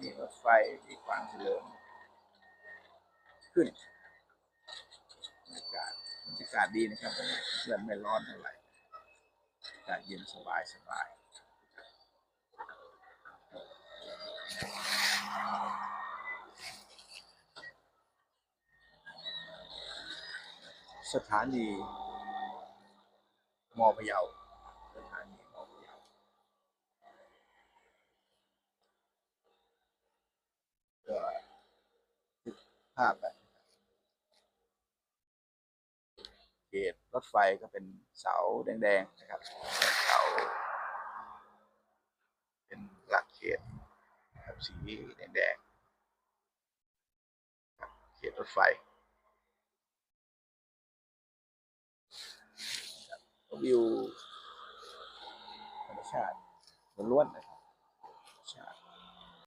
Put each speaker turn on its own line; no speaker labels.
นีรถไฟที่กวางเฉลิมขึ้นบรรยากาศบรรยากาศดีนะครับเพื่อนไม่ร้อนเท่าไหร่อากาศเย็นสบายสบายสถานีมอพะเยาสถานีมอพะเยาก็ทึก ภาพแบบเขตรถไฟก็เป็นเสาแดงๆนะครับเสาเป็นหลักเขตครับสีแดงๆเขตรถไฟวิวธรรมชาติล้วนๆนะครับ